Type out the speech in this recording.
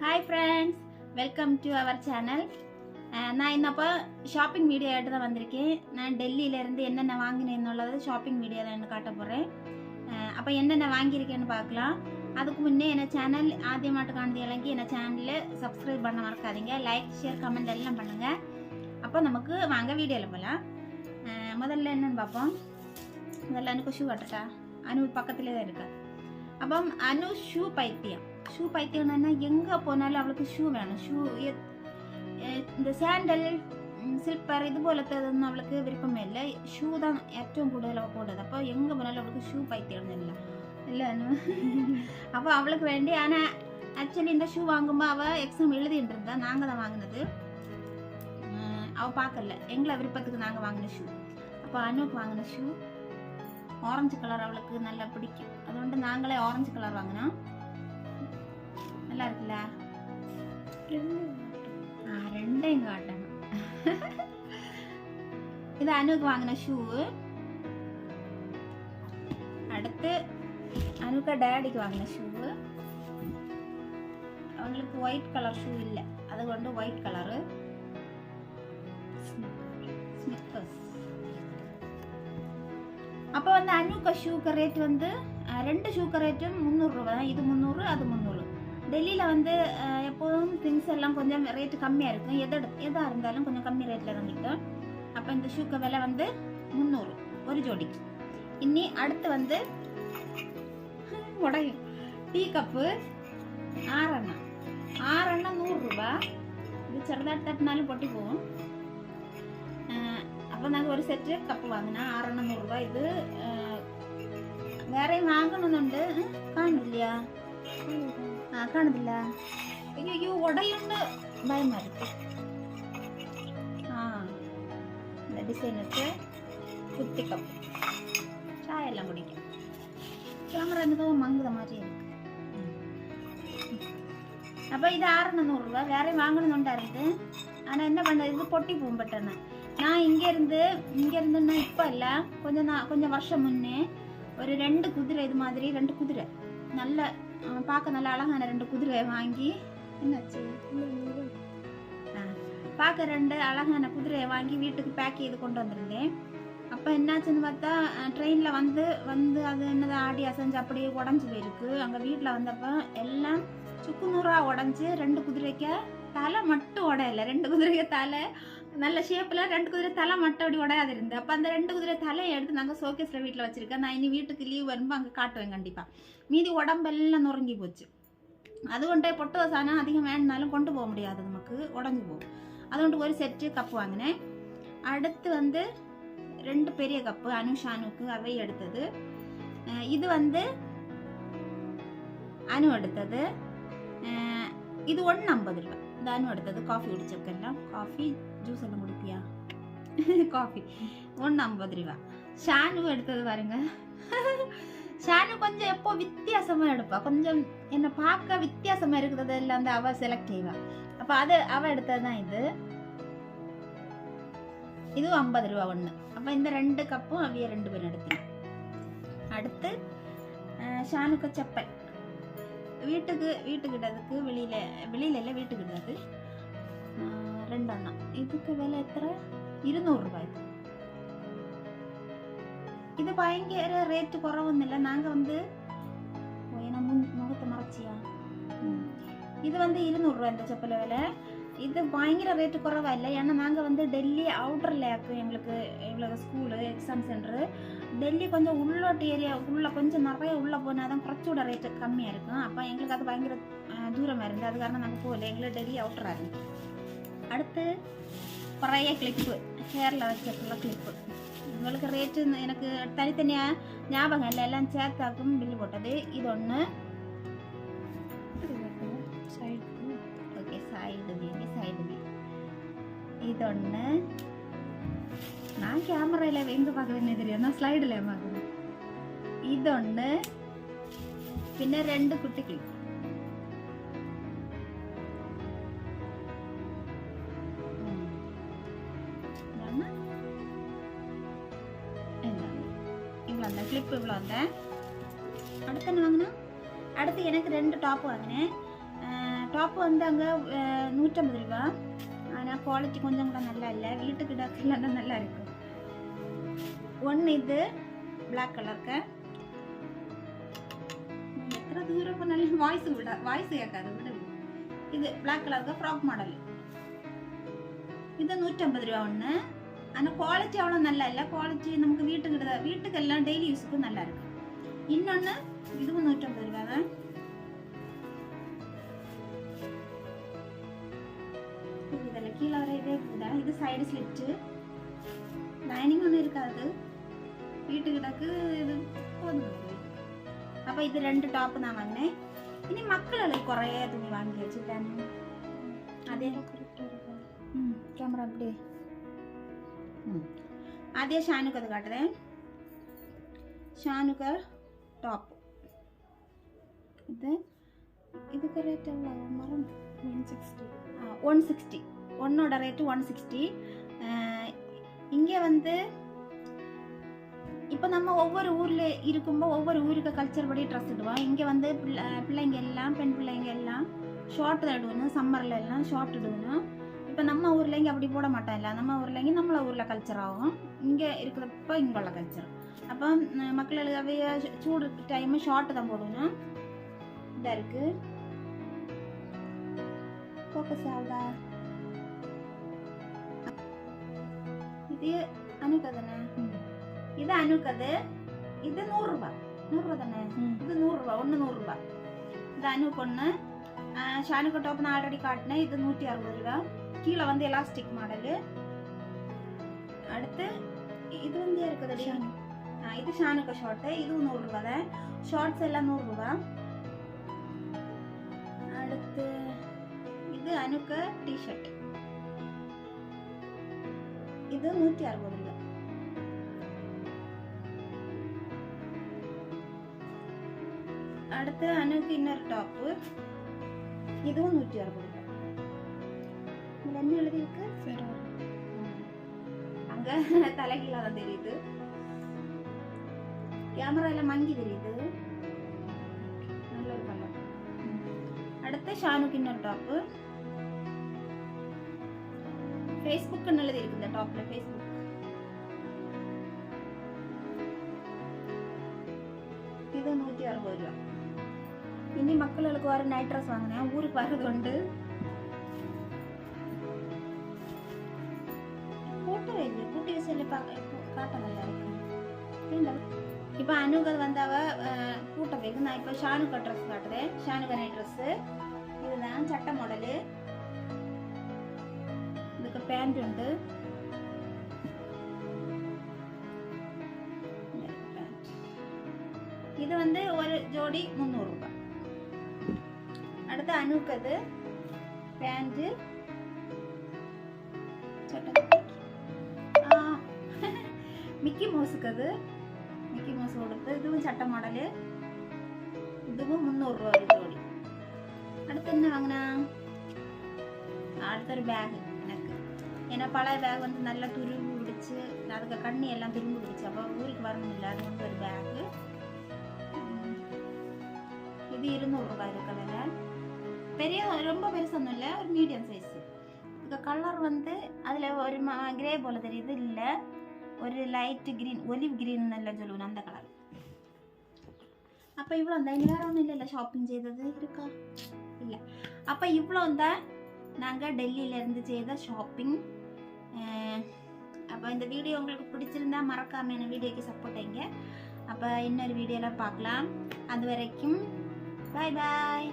Hi friends welcome to our channel நான் இன்னப்போ shopping video ஆகிட்டு தான் வந்திருக்கேன். நான் டெல்லியிலேருந்து என்னென்ன வாங்கினேன்னுள்ளது ஷாப்பிங் வீடியோ தான் காட்ட போகிறேன் uh, அப்போ என்னென்ன வாங்கியிருக்கேன்னு பார்க்கலாம். அதுக்கு முன்னே என்ன சேனல் ஆதியமாட்டு காந்தி இலங்கி என்ன சேனலில் சப்ஸ்கிரைப் பண்ண மறக்காதீங்க. லைக் ஷேர் கமெண்ட் எல்லாம் பண்ணுங்கள் அப்போ நமக்கு வாங்க வீடியோவில் போகலாம் uh, முதல்ல என்னென்னு பார்ப்போம். முதல்ல அனுக்கு ஷூ கட்டட்டா அனு பக்கத்துலேயே தான் இருக்கா? அப்போ அனு ஷூ பைத்தியம். ஷூ பைத்தியம்னா எங்கே போனாலும் அவளுக்கு ஷூ வேணும். ஷூ இந்த சாண்டல் சில்பர் இது போலத்ததுன்னு அவளுக்கு விருப்பமே இல்லை. ஷூ தான் ஏற்றம் கூடுதல் அவள் போடுறது அப்போ எங்கே போனாலும் அவளுக்கு ஷூ பைத்தியம் இல்லை. இல்லைன்னு அப்போ அவளுக்கு வேண்டி ஆனால் ஆக்சுவலி இந்த ஷூ வாங்கும்போது அவள் எக்ஸாம் எழுதிட்டு இருந்தா நாங்கள் தான் வாங்கினது. அவள் பார்க்கல. எங்களை விருப்பத்துக்கு நாங்கள் வாங்கின ஷூ அப்போ அனுவுக்கு வாங்கின ஷூ ஆரஞ்சு கலர் அவளுக்கு நல்லா பிடிக்கும். அதுകൊണ്ട് நாங்களே ஆரஞ்சு கலர் வாங்கினோம். நல்லா இருக்குல்ல ஆ ரெண்டையும் காட்டணும். இது அனுக்கு வாங்கின ஷூ. அடுத்து அனுக்கா டேடிக்கு வாங்கின ஷூ. அவங்களுக்கு ஒயிட் கலர் ஷூ இல்லை. அது கொண்டு ஒயிட் கலரு. ஸ்னிப்பர்ஸ் அப்போ வந்து அனுக்கா ஷூக்கு ரேட் வந்து ரெண்டு ஷூக்கு ரேட்டும் முந்நூறுரூவா தான். இது முந்நூறு அது முந்நூறு. டெல்லியில் வந்து எப்போதும் திங்ஸ் எல்லாம் கொஞ்சம் ரேட்டு கம்மியாக இருக்கும். எதை எதாக இருந்தாலும் கொஞ்சம் கம்மி ரேட்டில் தான் விற்கும் அப்போ இந்த ஷூக்கு விலை வந்து முந்நூறு ஒரு ஜோடி. இனி அடுத்து வந்து உடையும். டீ கப்பு ஆறெண்ணா ஆறெண்ணா நூறுரூபா இது சிறதாக தட்டினாலும் பொட்டி போகும். அப்போ நாங்கள் ஒரு செட்டு கப்பு வாங்கினா ஆறெண்ணா நூறுரூபா இது வேறையும் வாங்கணும்னு உண்டு. காணும் இல்லையா? ആ കാണുന്നില്ല അയ്യോ അയ്യോ ഉടലുണ്ട് ഭയമായിരിക്കും ആ ഡിസൈൻ ഇട്ട് കുത്തിക്കപ്പ് ചായ എല്ലാം കുടിക്കാം ക്യാമറ എന്തോ മങ്കുത മാറ്റി അപ്പോൾ ഇത് ஆறணும் நூறு ரூபா வேற வாங்கணும்னுண்டா இருந்து ஆனால் என்ன பண்ணுறது இது பொட்டி பூம்பட்டேன்னு நான் இங்கேருந்து இங்கேருந்துன்னா இப்போ இல்லை கொஞ்சம் நான் கொஞ்சம் வருஷம் முன்னே ஒரு ரெண்டு குதிரை இது மாதிரி ரெண்டு குதிரை நல்ல பார்க்க நல்லா அழகான ரெண்டு குதிரை வாங்கி என்னாச்சு? பார்க்க ரெண்டு அழகான குதிரையை வாங்கி வீட்டுக்கு பேக் இது கொண்டு வந்திருந்தேன். அப்போ என்னாச்சுன்னு பார்த்தா ட்ரெயினில் வந்து வந்து அது என்னது ஆடி அசைஞ்சு அப்படியே உடஞ்சி போயிருக்கு. அங்கே வீட்டில் வந்தப்போ எல்லாம் சுக்குநூறாக உடஞ்சி ரெண்டு குதிரைக்கு தலை மட்டும் உடையல. ரெண்டு குதிரைக்கு தலை நல்ல ஷேப்பில் ரெண்டு குதிரை தலை மட்டும் அப்படி உடையாது இருந்து. அப்போ அந்த ரெண்டு குதிரை தலையை எடுத்து நாங்கள் ஷோகேஸில் வீட்டில் வச்சுருக்கேன். நான் இனி வீட்டுக்கு லீவ் வரும்போது அங்கே காட்டுவேன் கண்டிப்பாக மீதி உடம்பெல்லாம் நுறங்கி போச்சு. അതുകൊണ്ട് പൊട്ട് സാധനം അധികം വേണമെന്നാലും കൊണ്ടുപോകാൻ മുടിയാതെ നമുക്ക് ഉടഞ്ഞു പോകും അതുകൊണ്ട് ഒരു സെറ്റ് കപ്പ് വാങ്ങിനേ അടുത്ത് വന്ന് ரெண்டு பெரிய கப்பு அனுஷானுக்கு அவை எடுத்தது. இது வந்து அனு எடுத்தது. இது ஒன்று ஐம்பது ரூபாய். இந்த அனு எடுத்தது. காஃபி குடிச்சக்கெல்லாம் காஃபி ஜூஸ் எல்லாம் குடிப்பியா? காஃபி ஒன்று ஐம்பது ரூபா. ஷானு எடுத்தது பாருங்க. ஷானு கொஞ்சம் எப்போ வித்தியாசமாக எடுப்பா. கொஞ்சம் என்னை பார்க்க வித்தியாசமாக இருக்கிறது எல்லாம் வந்து அவள் செலக்ட் செய்வா. அப்போ அது அவள் எடுத்தது தான் இது. இதுவும் ஐம்பது ரூபா ஒன்று அப்போ இந்த ரெண்டு கப்பும் அவிய ரெண்டு பேரும் எடுத்தேன் அடுத்து ஷானுக்கு செப்பல். வீட்டுக்கு வீட்டுக்கிட்டதுக்கு வெளியில வெளியில இல்லை வீட்டுக்கிட்டது. ரெண்டெண்ணம் இதுக்கு விலை எத்தனை ഇരുന്നൂറ് രൂപ ഇത് ഇത് ഭയങ്കര റേറ്റ് കുറവൊന്നുമില്ല നാങ്ക வந்து ஓ, ஏன்னா முன் முகத்தை மறைச்சியா ம். இது வந்து இருநூறு ரூபா இந்த செப்பல விலை இது பயங்கர ரேட்டு குறவா இல்லை ஏன்னா நாங்கள் வந்து டெல்லி அவுட்டரில் ஆக்கு எங்களுக்கு எங்களுக்கு ஸ்கூலு எக்ஸாம் சென்டரு டெல்லி கொஞ்சம் உள்ளோட்டு ஏரியா உள்ள கொஞ்சம் நிறைய உள்ளே போனால் தான் குறைச்சூட ரேட்டு கம்மியாக இருக்கும் அப்போ எங்களுக்கு அது பயங்கர அஹ், தூரமாக இருந்து அது காரணம் நாங்கள் போகல எங்களுக்கு டெல்லி அவுட்டராக இருந்து അടുത്ത് കുറേ ക്ലിപ്പ് ഹെയറിൽ വെച്ചിട്ടുള്ള ക്ലിപ്പ് നിങ്ങൾക്ക് റേറ്റ് എനിക്ക് തനി തന്നെയാ ഞാപകമല്ല എല്ലാം ചേർത്താക്കും ബില്ല് പൊട്ടത് ഇതൊന്ന് ഓക്കെ സൈഡ് ബീബി സൈഡ് ബീബി ഇതൊന്ന് ഞാൻ ക്യാമറയിലെ വെങ്ക് പകരുന്നെതിരെ എന്നാൽ സ്ലൈഡിലേ പകരുന്നത് ഇതൊന്ന് പിന്നെ രണ്ട് കുട്ടി ക്ലിപ്പ് இவ்வளோ அந்த அடுத்து என்ன வாங்கினா அடுத்து எனக்கு ரெண்டு டாப் வாங்கினேன். டாப் வந்து அங்கே நூற்றம்பது ரூபா. ஆனால் குவாலிட்டி கொஞ்சம் கூட நல்லா இல்லை. வீட்டுக்கு டக்குலாம் நல்லா இருக்கும். ஒன்று இது பிளாக் கலருக்கு எத்தனை தூரம் பண்ணாலும் வாய்ஸ் விட வாய்ஸ் கேட்காது விடுங்க இது பிளாக் கலருக்கு ஃப்ராக் மாடல் இது நூற்றம்பது ரூபா ஒன்று ஆனால் குவாலிட்டி அவ்வளோ நல்லா இல்லை குவாலிட்டி நமக்கு வீட்டுக்கு வீட்டுக்கு எல்லாம் டெய்லி யூஸுக்கும் நல்லா இருக்கு இன்னொன்று இதுவும் நூற்றம்பது ரூபா தான் இதில் கீழே வர இதே இருக்குதா இது சைடு ஸ்லிட்டு லைனிங் ஒன்றும் இருக்காது வீட்டு கிடக்கு இது போதும் அப்போ இது ரெண்டு டாப் நான் வாங்கினேன் இனி மக்களுக்கு குறைய துணி வாங்கி வச்சுட்டேன் அதே ம் கேமரா அப்படி ம் அதே ஷானுக்கது காட்டுறேன் ஷானுக்கு டாப் இது இதுக்கு ரேட் எவ்வளோ மரம் ஒன் சிக்ஸ்டி ஒன் சிக்ஸ்டி ஒன்னோட ரேட்டு ஒன் சிக்ஸ்டி இங்கே வந்து இப்போ நம்ம ஒவ்வொரு ஊரில் இருக்கும்போது ஒவ்வொரு ஊருக்கு கல்ச்சர் படி ட்ரெஸ் இடுவோம் இங்கே வந்து பிள்ளை பிள்ளைங்க எல்லாம் பெண் பிள்ளைங்க எல்லாம் ஷார்ட் தான் இடுவணும் சம்மரில் எல்லாம் ஷார்ட் இடுவணும் இப்போ நம்ம ஊரில் இங்கே அப்படி போட மாட்டோம் இல்லை நம்ம ஊரில் இங்கே நம்மள ஊரில் கல்ச்சர் ஆகும். இங்கே இருக்கிறப்ப இங்கே உள்ள கல்ச்சர் அப்போ ம், மக்களுக்கு அவைய சூடு டைமு ஷார்ட் தான் போடணும். இதாக இருக்குது ஃபோக்கஸ் ஆகுதா? இது அனுக்கு தானே இது அனுக்கு அது இது நூறுரூபா நூறுரூவா தானே? இது நூறுரூவா ஒன்று நூறுரூவா இது அனுக்கு ஒன்று ஷானுக்கு டாப் நான் ஆல்ரெடி காட்டினேன். இது நூற்றி அறுபது ரூபா கீழே வந்து எலாஸ்டிக் மாடலு அடுத்து இது வந்து இருக்குது இது ஷானுக்கு ஷார்ட்டு இதுவும் நூறுரூவா தான் ஷார்ட்ஸ் எல்லாம் நூறுரூவா அடுத்து இது அனுக்கு டிஷர்ட் இது நூற்றி அறுபது ரூபா. அடுத்து அனுக்கு இன்னொரு டாப்பு இதுவும் நூற்றி அறுபது ரூபா. இதுல என்ன எழுதியிருக்கு? அங்க தலைகீழா தான் தெரியுது. கேமரால மங்கி தெரியுது. நல்ல ஒரு கலர் அடுத்து ஷானுக்கு இன்னொரு டாப்பு ஃபேஸ்புக் நல்லது இருக்கு இந்த டாப்ல ஃபேஸ்புக் இது நூற்றி அறுபது ரூபா. இனி மக்களுக்கு வர நைட் ட்ரெஸ் வாங்கினேன். ஊருக்கு வர்றது உண்டு. இல்லை கூட்டி வச்சு பார்க்க காட்ட நல்லா இருக்கு. இப்போ அனுகல் வந்து அவ அஹ், கூட்ட போயிருக்கு நான் இப்போ ஷானுக்கா ட்ரெஸ் காட்டுறேன். ஷானுக்கா நைட் ட்ரெஸ்ஸு இதுதான் சட்டை மாடலு இதுக்கு பேண்ட் உண்டு. இது வந்து ஒரு ஜோடி முந்நூறுரூபா அடுத்து அணுக்கது பேண்ட்டு மிக்கி மவுஸுக்கு அது. மிக்கி மவுஸ் கொடுத்து இதுவும் சட்டை மாடலு. இதுவும் முந்நூறுரூவா ஒரு ஜோடி. அடுத்து என்ன வாங்கினா? அடுத்த ஒரு பேக் எனக்கு. ஏன்னா பழைய பேக் வந்து நல்லா துருவி பிடிச்சு அதுக்கு கண்ணி எல்லாம் திரும்பி பிடிச்சு அப்போ ஊருக்கு வரணும் இல்லை அது வந்து ஒரு பேக்கு இது இருநூறுபா இருக்க விலை பெரிய ரொம்ப பெருசொன்னும் இல்லை ஒரு மீடியம் சைஸ் இதுக்கு கலர் வந்து அதில் ஒரு கிரே போல் தெரியுது இல்லை. ஒரு லைட் க்ரீன் ஒலிவ் க்ரீன் எல்லாம் சொல்லுவோம் அந்த கலர் அப்போ இவ்வளோ இந்த வேற ஒன்றும் இல்லைல்ல ஷாப்பிங் செய்தது இருக்கா? இல்லை. அப்போ இவ்வளோ தான் நாங்கள் டெல்லியிலேருந்து செய்த ஷாப்பிங் அப்போ இந்த வீடியோ உங்களுக்கு பிடிச்சிருந்தா மறக்காம என்ன வீடியோக்கு சப்போர்ட் வைங்க அப்போ இன்னொரு வீடியோலாம் பார்க்கலாம். அது வரைக்கும் பாய் பாய்